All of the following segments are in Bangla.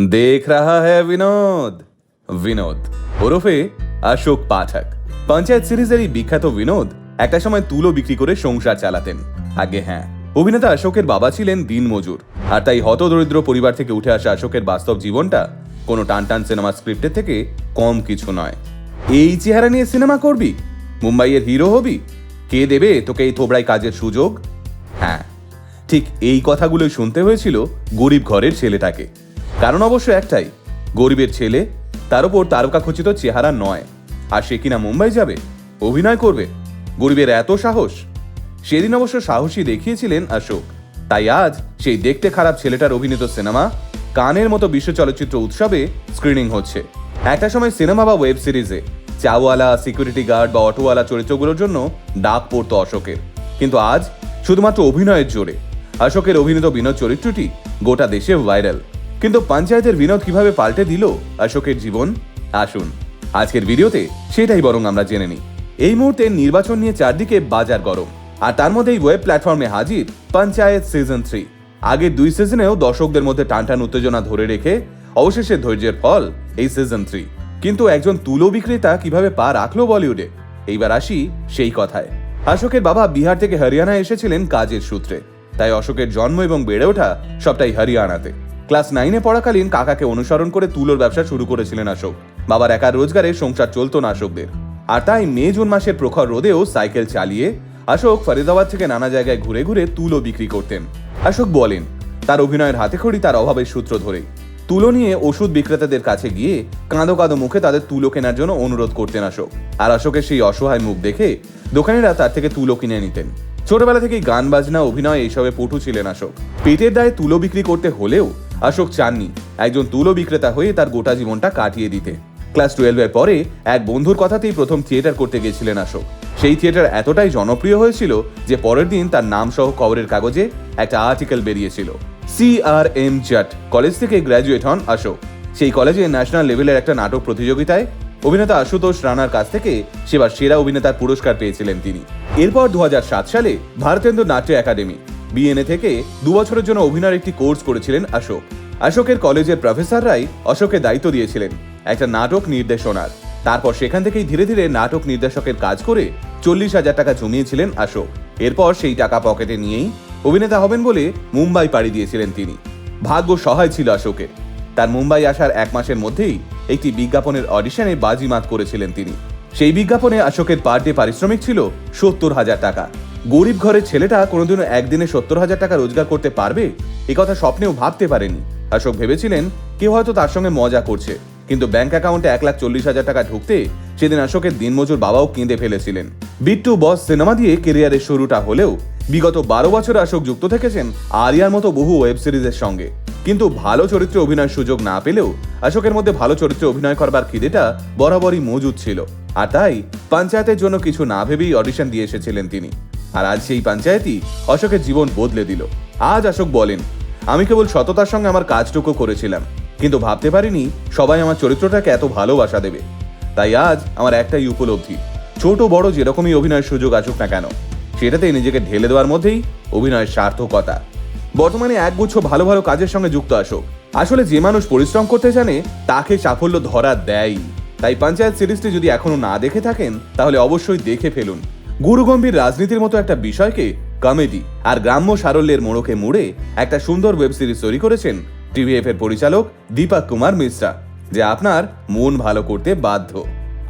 देख रहा है বিনোদ বিনোদ ওরফে অশোক পাঠক পঞ্চায়েত সিরিজের এই বিখ্যাত বিনোদ একটা সময় তুলো বিক্রি করে সংসার চালাতেন আগে হ্যাঁ অভিনেতা অশোকের বাবা ছিলেন দিনমজুর আর তাই হতদরিদ্র পরিবার থেকে উঠে আসা অশোকের বাস্তব জীবনটা কোনো টানটান সিনেমা স্ক্রিপ্টের থেকে কম কিছু নয় এই চেহারা নিয়ে সিনেমা করবি মুম্বাইয়ের হিরো হবি কে দেবে তোকে এই থোবড়াই কাজের সুযোগ হ্যাঁ ঠিক এই কথাগুলোই শুনতে হয়েছিল গরিব ঘরের ছেলেটাকে কারণ অবশ্য একটাই, গরিবের ছেলে, তার উপর তারকাখচিত চেহারা নয়। আর সে কিনা মুম্বাই যাবে, অভিনয় করবে, গরিবের এত সাহস? সেদিন অবশ্য সাহসী দেখিয়েছিলেন অশোক। তাই আজ সেই দেখতে খারাপ ছেলেটার অভিনীত সিনেমা, কানের মতো বিশ্ব চলচ্চিত্র উৎসবে স্ক্রিনিং হচ্ছে। একটা সময় সিনেমা বা ওয়েব সিরিজে চাওয়ালা সিকিউরিটি গার্ড বা অটোওয়ালা চরিত্রগুলোর জন্য ডাক পড়তো অশোকের। কিন্তু আজ শুধুমাত্র অভিনয়ের জোরে, অশোকের অভিনীত বিনোদ চরিত্রটি গোটা দেশে ভাইরাল কিন্তু পঞ্চায়েতের বিনোদ কীভাবে পাল্টে দিল অশোকের জীবন? আসুন, আজকের ভিডিওতে সেটাই বরং আমরা জেনে নিই। এই মুহূর্তে নির্বাচন নিয়ে চারদিকে বাজার গরম, আর তার মধ্যেই ওয়েব প্ল্যাটফর্মে হাজির পঞ্চায়েত সিজন থ্রি আগের দুই সিজনেও দর্শকদের মধ্যে টানটান উত্তেজনা ধরে রেখে অবশেষে ধৈর্যের ফল এই সিজন থ্রি কিন্তু একজন তুলো বিক্রেতা কীভাবে পা রাখল বলিউডে? এইবার আসি সেই কথায়। অশোকের বাবা বিহার থেকে হরিয়ানা এসেছিলেন কাজের সূত্রে। তাই অশোকের জন্ম এবং বেড়ে ওঠা সবটাই হরিয়ানাতে। ক্লাস নাইনে পড়াকালীন কাকাকে অনুসরণ করে তুলোর ব্যবসা শুরু করেছিলেন অশোক বাবার একার রোজগারে সংসার চলতো না অশোকদের আর তাই মে, জুন মাসের প্রখর রোদেও সাইকেল চালিয়ে অশোক ফরিদাবাদ থেকে নানা জায়গায় ঘুরে ঘুরে তুলো বিক্রি করতেন। অশোক বলেন, তার অভিনয়ের হাতে খড়ি তার অভাবের সূত্র ধরেই। তুলো নিয়ে ওষুধ বিক্রেতাদের কাছে গিয়ে কাঁদো কাঁদো মুখে তাদের তুলো কেনার জন্য অনুরোধ করতেন অশোক আর অশোকের সেই অসহায় মুখ দেখে দোকানিরা তার থেকে তুলো কিনে নিতেন। ছোটবেলা থেকেই গান, বাজনা, অভিনয় এইসবে পটু ছিলেন অশোক পেটের দায়ে তুলো বিক্রি করতে হলেও অশোক চাননি, একজন তুলো বিক্রেতা হয়ে তার গোটা জীবনটা কাটিয়ে দিতে। ক্লাস টুয়েলভের পরে এক বন্ধুর কথাতেই প্রথম থিয়েটার করতে গেছিলেন অশোক। সেই থিয়েটার এতটাই জনপ্রিয় হয়েছিল যে পরের দিন তার নাম সহ খবরের কাগজে একটা আর্টিকেল বেরিয়েছিল। C R M Jat college থেকে গ্র্যাজুয়েট হন অশোক। সেই কলেজে ন্যাশনাল লেভেলের একটা নাটক প্রতিযোগিতায় অভিনেতা আশুতোষ রানার কাছ থেকে সেবার সেরা অভিনেতার পুরস্কার পেয়েছিলেন তিনি। এরপর দু হাজার সাত সালে ভারতেন্দ্র নাট্য একাডেমি বিএনএ থেকে দু বছরের জন্য অভিনয়ের একটি কোর্স করেছিলেন অশোক। অশোকের কলেজের প্রফেসররাই অশোককে দায়িত্ব দিয়েছিলেন, একটা নাটক নির্দেশনার তারপর সেখান থেকেই ধীরে ধীরে নাটক নির্দেশকের কাজ করে চল্লিশ হাজার টাকা জমিয়েছিলেন অশোক। এরপর সেই টাকা পকেটে নিয়েই অভিনেতা হবেন বলে মুম্বাই পাড়ি দিয়েছিলেন তিনি। ভাগ্য সহায় ছিল অশোকের। তার মুম্বাই আসার এক মাসের মধ্যেই একটি বিজ্ঞাপনের অডিশনে বাজিমাত করেছিলেন তিনি। সেই বিজ্ঞাপনে অশোকের পার ডে পারিশ্রমিক ছিল সত্তর হাজার টাকা। গরিব ঘরের ছেলেটা কোনোদিনও একদিনে সত্তর হাজার টাকা রোজগার করতে পারবে? এ কথা স্বপ্নেও ভাবতে পারেনি। অশোক ভেবেছিলেন কেউ হয়তো তার সঙ্গে মজা করছে। কিন্তু ব্যাংক অ্যাকাউন্টে এক লাখ চল্লিশ হাজার টাকা ঢুকতে সেদিন অশোকের দিনমজুর বাবাও কেঁদে ফেলেছিলেন। বিট্টু বস সিনেমা দিয়ে কেরিয়ারের শুরুটা হলেও বিগত বারো বছর অশোক যুক্ত থেকেছেন আরিয়ার মতো বহু ওয়েব সিরিজের সঙ্গে। কিন্তু ভালো চরিত্রে অভিনয়ের সুযোগ না পেলেও অশোকের মধ্যে ভালো চরিত্রে অভিনয় করবার খিদেটা বরাবরই মজুদ ছিল। আর তাই, পঞ্চায়েতের জন্য কিছু না ভেবেই অডিশন দিয়ে এসেছিলেন তিনি। আর আজ সেই পঞ্চায়েতই অশোকের জীবন বদলে দিল। আজ অশোক বলেন, আমি কেবল সততার সঙ্গে আমার কাজটুকু করেছিলাম, কিন্তু ভাবতে পারিনি সবাই আমার চরিত্রটাকে এত ভালোবাসা দেবে। তাই আজ আমার একটাই উপলব্ধি, ছোট বড় যেরকমই অভিনয়ের সুযোগ আসুক না কেন সেটাতে নিজেকে ঢেলে দেওয়ার মধ্যেই অভিনয়ের সার্থকতা। বর্তমানে একগুচ্ছ ভালো ভালো কাজের সঙ্গে যুক্ত আসুক আসলে যে মানুষ পরিশ্রম করতে জানে, তাকে সাফল্য ধরা দেয় তাই পঞ্চায়েত সিরিজটি যদি এখনও না দেখে থাকেন, তাহলে অবশ্যই দেখে ফেলুন। গুরুগম্ভীর রাজনীতির মতো একটা বিষয়কে কমেডি আর গ্রাম্য সারল্যের মোড়কে মুড়ে একটা সুন্দর ওয়েব সিরিজ তৈরি করেছেন টিভিএফ এর পরিচালক দীপক কুমার মিশ্রা, যে আপনার মন ভালো করতে বাধ্য।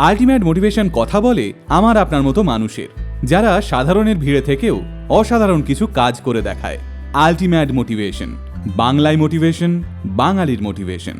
আলটিমেট মোটিভেশন কথা বলে আমার আপনার মতো মানুষের, যারা সাধারণের ভিড়ে থেকেও অসাধারণ কিছু কাজ করে দেখায়। আলটিমেট মোটিভেশন, বাংলায় মোটিভেশন, বাঙালির মোটিভেশন।